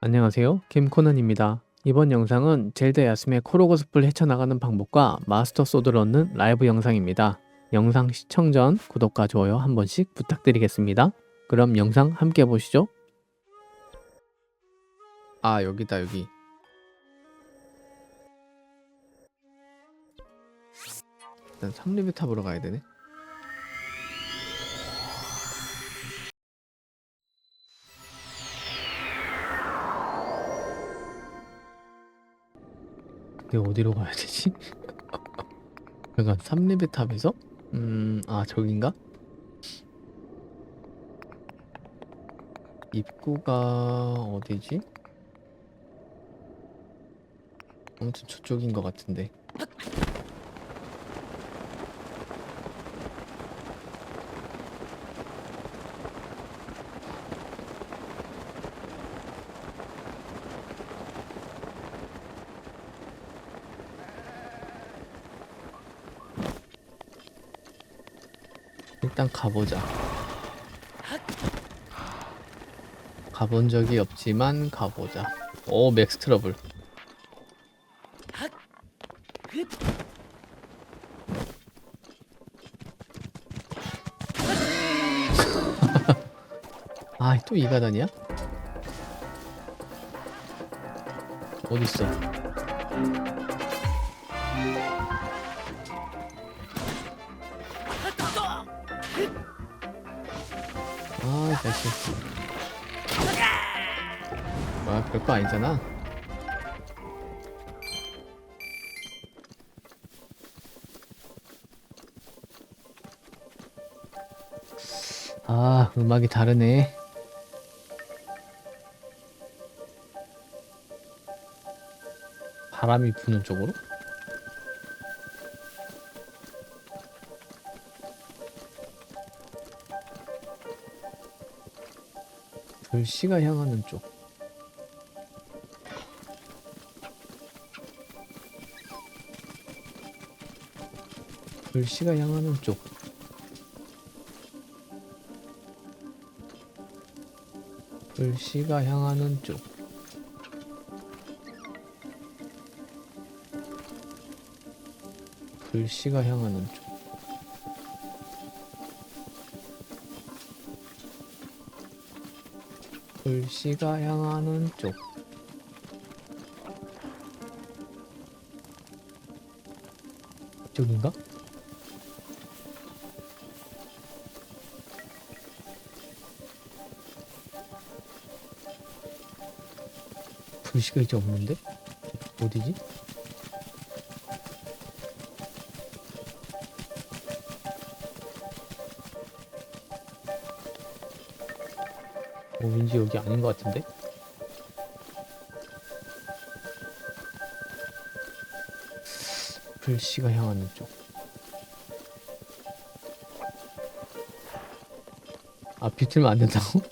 안녕하세요. 김코난입니다. 이번 영상은 젤다 야스의 코로고스프를 헤쳐나가는 방법과 마스터 소드를 얻는 라이브 영상입니다. 영상 시청 전 구독과 좋아요 한 번씩 부탁드리겠습니다. 그럼 영상 함께 보시죠. 아 여기다 여기. 일단 3리뷰 탑으로 가야 되네. 내가 어디로 가야 되지? 약간 3리뷰 탑에서? 음, 아 저긴가? 입구가 어디지? 아무튼 저쪽인 것 같은데. 일단 가보자. 가본 적이 없지만 가보자. 오 맥스 트러블. 아, 또 이가단이야? 어딨어? 아, 자식. 뭐야, 별거 아니잖아. 아, 음악이 다르네. 바람이 부는 쪽으로? 씨가 향하는 쪽. 글씨가 향하는 쪽. 글씨가 향하는 쪽. 글씨가 향하는 쪽. 글씨가 향하는 쪽. 이쪽인가? 글씨가 이제 없는데? 어디지? 어, 왠지 여기 아닌 것 같은데? 글씨가 향하는 쪽. 아, 비틀면 안 된다고?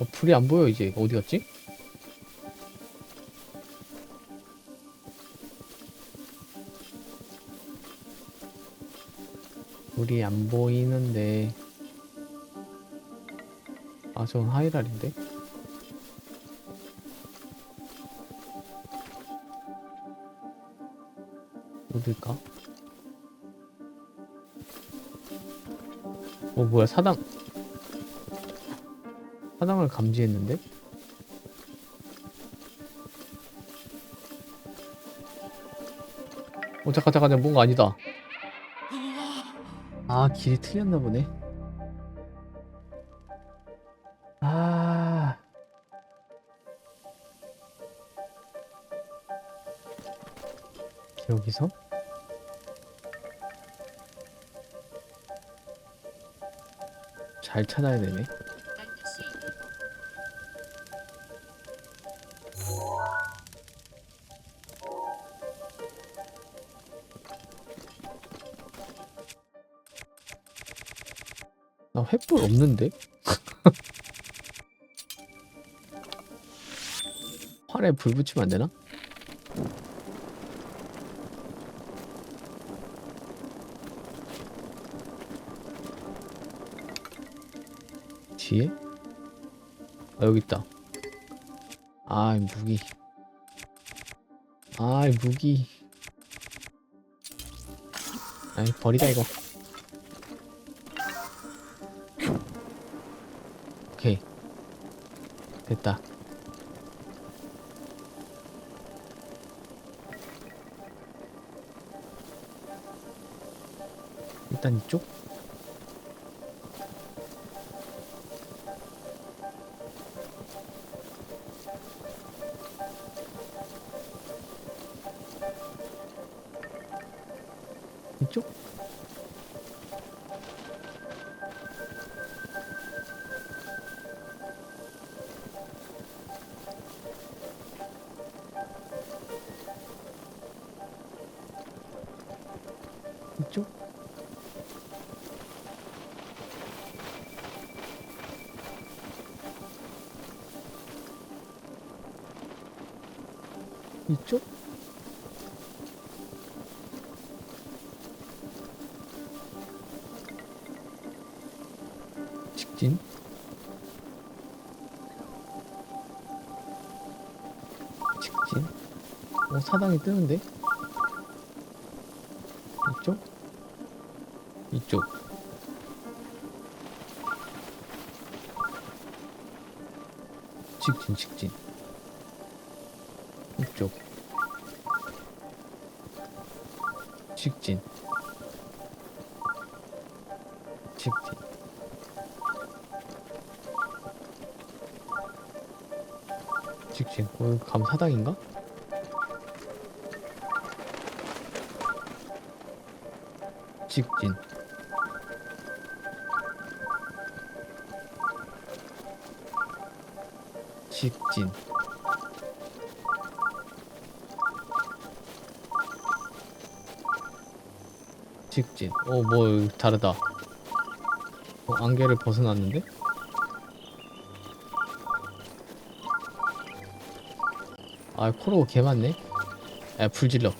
어, 풀이 안 보여, 이제. 어디 갔지? 불이 안 보이는데. 아, 전 하이랄인데? 어딜까? 어, 뭐야, 사당. 사당을 감지했는데? 어, 잠깐, 잠깐, 잠깐, 뭔가 아니다. 아, 길이 틀렸나 보네. 아. 여기서? 잘 찾아야 되네. 나 횃불 없는데? 활에 불 붙이면 안 되나? 뒤에? 아 여기 있다 아이 무기 아이 무기 아이 버리자 이거 됐다. 일단 이쪽? 직진? 직진? 어, 사당이 뜨는데? 이쪽? 이쪽. 직진, 직진. 이쪽. 어, 감사당인가? 직진. 직진. 직진. 어, 뭐 다르다. 어, 안개를 벗어났는데? 아, 코로가 개 많네. 야, 불질러.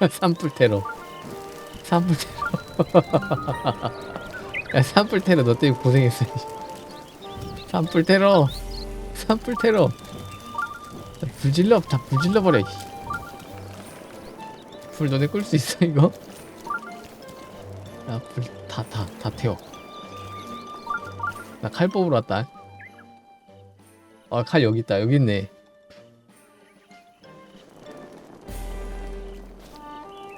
산불 테러. 산불 테러. 야, 산불 테러 너 때문에 고생했어. 산불 테러. 산불 테러. 야, 불질러, 다 불질러 버려. 불 너네 끌 수 있어 이거? 야, 불 다 다 다 태워. 나 칼 뽑으러 왔다. 아, 칼 여기 있다. 여기 있네.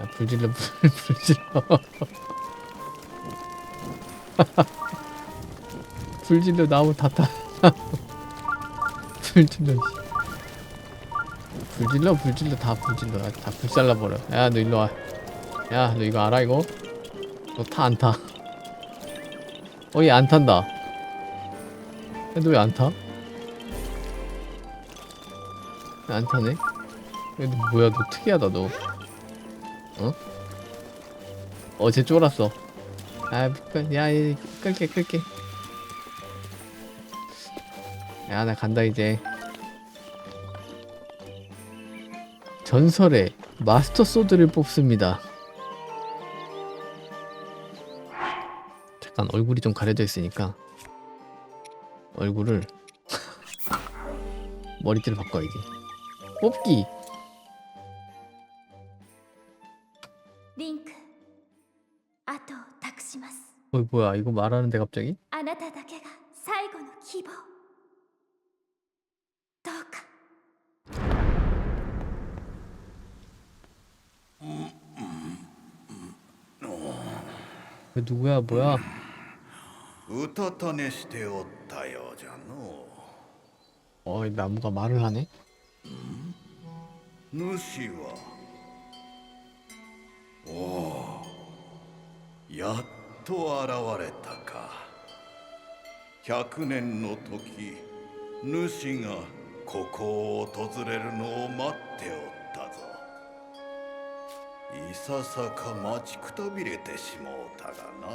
야, 불질러, 불, 불질러. 불질러 나무 다 타. 불질러. 씨. 불질러, 불질러 다 불질러. 아, 다 불살라 버려. 야, 너 일로 와. 야, 너 이거 알아 이거? 너 타 안 타? 어, 얘 안 탄다. 야, 너왜안 타? 안 타네? 얘너 뭐야, 너 특이하다, 너. 어? 어쟤 쫄았어. 아, 끌- 야, 얘 끌게, 끌게. 야, 나 간다, 이제. 전설의 마스터 소드를 뽑습니다. 잠깐 얼굴이 좀 가려져 있으니까 얼굴을 머리띠를 바꿔야지. 뽑기. リンク後を託します 어 뭐야 이거 말하는데 갑자기? あなただけが最後の希望どうか 그 누구야 뭐야? うたた寝しておったようじゃの 어 이 나무가 말을 하네. 主は。おおやっと現れたか。百年の時主がここを訪れるのを待っておったぞ。いささか待ちくたびれてしもうたがな。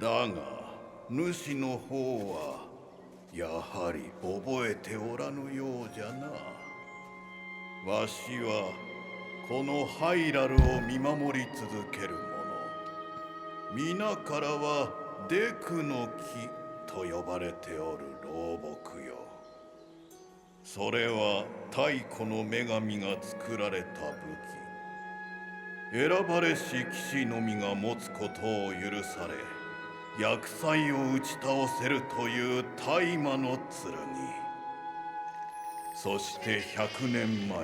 だが主の方はやはり覚えておらぬようじゃな。わしはこのハイラルを見守り続ける者。皆からはデクの木と呼ばれておる老木よ。それは太古の女神が作られた武器。選ばれし騎士のみが持つことを許され厄災を打ち倒せるという大魔の剣。そして100年前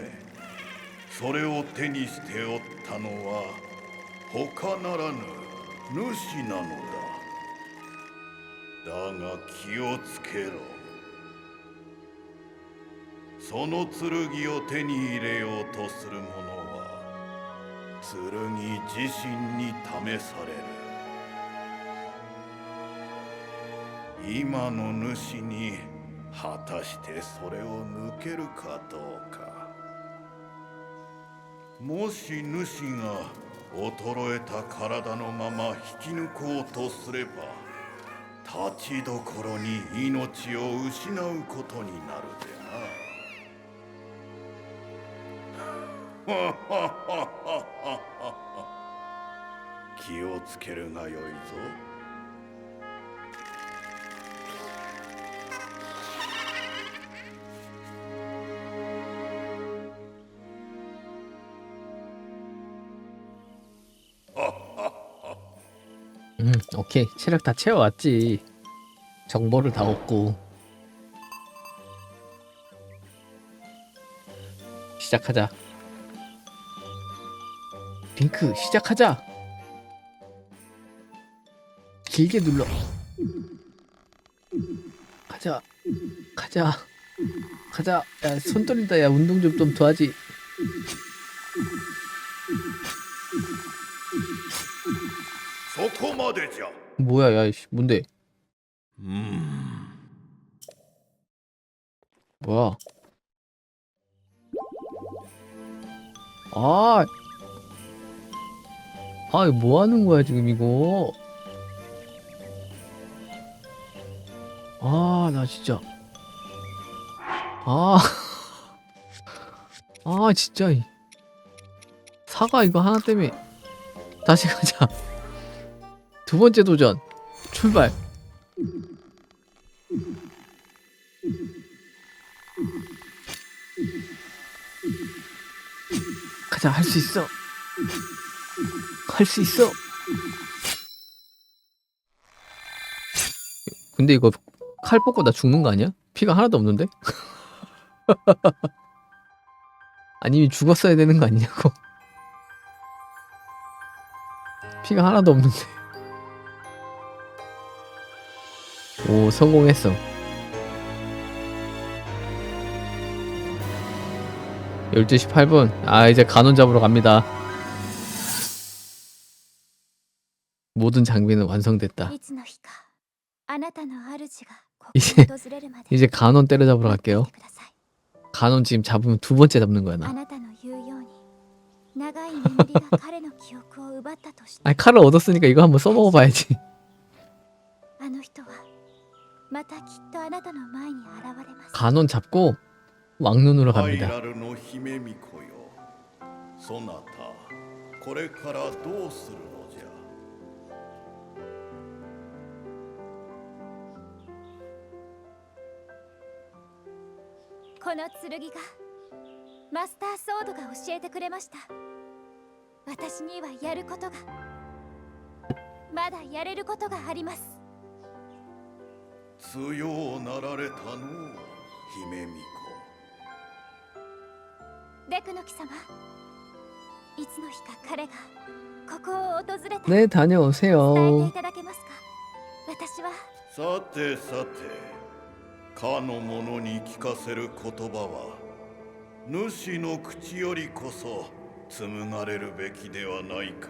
それを手にしておったのは他ならぬ主なのだ。だが気をつけろ。その剣を手に入れようとする者は剣自身に試される。今の主に果たしてそれを抜けるかどうか。もし主が衰えた体のまま引き抜こうとすれば立ちどころに命を失うことになるでな。気をつけるがよいぞ。 음, 오케이. 체력 다 채워왔지. 정보를 다 얻고. 시작하자. 링크, 시작하자. 길게 눌러. 가자. 가자. 가자. 야, 손 떨린다. 야, 운동 좀 좀 도와지. 도모되죠. 뭐야 야 이씨 뭔데? 음. 뭐야? 아, 아, 뭐 하는 거야, 지금 이거? 아, 나 진짜. 아, 아, 진짜. 사과 이거 하나 때문에. 다시 가자. 두 번째 도전. 출발. 가자, 할 수 있어. 할 수 있어. 근데 이거 칼 뽑고 나 죽는 거 아니야? 피가 하나도 없는데? 아니면 죽었어야 되는 거 아니냐고. 피가 하나도 없는데. 오 성공했어. 12시 8분. 아, 이제 간원 잡으러 갑니다. 모든 장비는 완성됐다. 이제 이제 간원 때려잡으러 갈게요. 간원 지금 잡으면 두 번째 잡는 거야 나. 아니 칼을 얻었으니까 이거 한번 써먹어봐야지. 간원 잡고 왕눈으로 ハイ 갑니다. ラルの姫巫女よそなたこれからどうするのじゃこの剣がマスターソードが教えてくれました私にはやることがまだやれることがあります 強うなられたの姫巫デクの貴様いつの日か彼がここを訪れて 네, 伝えて 다녀오세요. いただけますか私は女さてさてかの者に聞かせる言葉は主の口よりこそ紡がれるべきではないか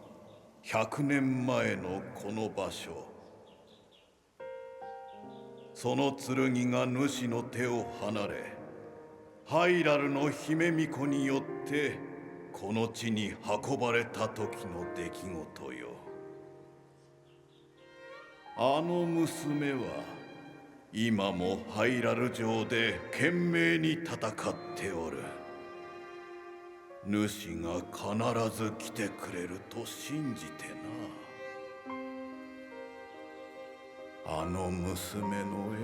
100年前のこの場所。その剣が主の手を離れハイラルの姫巫女によってこの地に運ばれた時の出来事よ。あの娘は今もハイラル城で懸命に戦っておる。主が必ず来てくれると信じてなあの娘の笑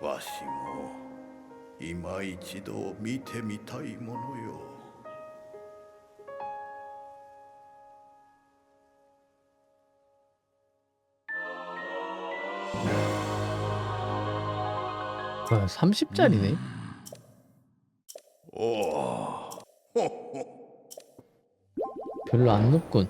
顔わしも今一度見てみたいものよ뭐야 30짜리네 별로 안 높군